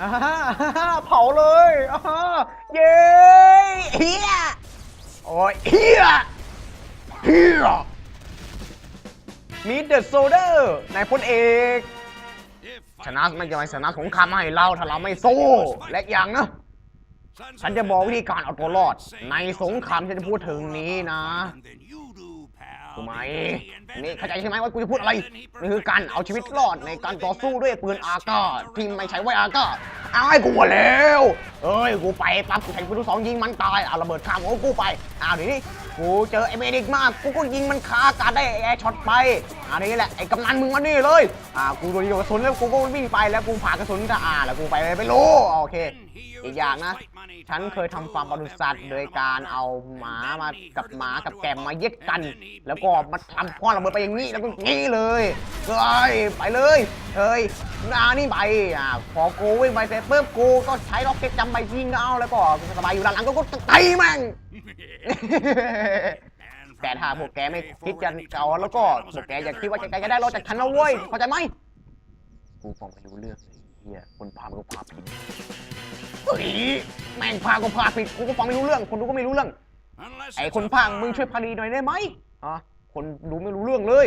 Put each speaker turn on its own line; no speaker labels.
อ่าฮ่าฮ่าฮ่าเผาเลยอ่าเย้เฮียโอ้ยเฮียเฮียมีเดอะโซเดอร์นายพลเอกชนะไม่จะไม่ชนะสงครามให้เราถ้าเราไม่สู้และอย่างนะฉันจะบอกวิธีการเอาตัวรอด ในสงครามฉันจะพูดถึงนี้นะ ถูกไหมนี่เข้าใจใช่ไหมว่ากูจะพูดอะไรนี่คือการเอาชีวิตรอดในการต่อสู้ด้วยปืนอากาศที่ไม่ใช้ไว้อากาศอ้ายกูว่าแล้วเอ้ยกูไปปั๊บกูใช้ปืนลูกสองยิงมันตายเอาระเบิดข้ามหัวกูไปอ้าวทีนี้กูเจอไอ้เมดิกมากกูก็ยิงมันคาอากาศได้แอร์ช็อตไปอันนี้แหละไอ้กำนันมึงมานี่เลยอ่ากูโดนยิงกระสุนแล้วกูก็วิ่งไปแล้วกูผ่ากระสุนจะอ่าแล้วกูไปเลยไม่รู้โอเคอีกอย่างนะ ฉันเคยทำฟาร์มปศุสัตว์โดยการเอาหมามากับหมากับแกมมาเย็ดกัน แล้วก็มาทำพ่อระเบิดไปอย่างนี้แล้วก็งี้เลยเฮ้ยไปเลยเฮ้ยนานี่ไปอะพอกูวิ่งไปเสร็จปุ๊บกูก็ใช้ล็อกเก็ตจำไปยิงเอาแล้วก็สบายอยู่ด้านหลังก็ก็ตีแม่งแต่ถ้าพวกแกไม่คิดจะเอาแล้วก็พวกแกอย่าคิดว่าแกจะได้รอดจากฉันนะเว้ยเข้าใจไหมกูฟังไม่รู้เรื่องเลยเฮียคนพามันก็พาผิดเฮ้ย แม่งพาก็พาผิดกูก็ฟังไม่รู้เรื่อง คนดูก็ไม่รู้เรื่อง ไอ้คนพากย์มึงช่วยพาดีหน่อยได้ไหมอะคนดูไม่รู้เรื่องเลย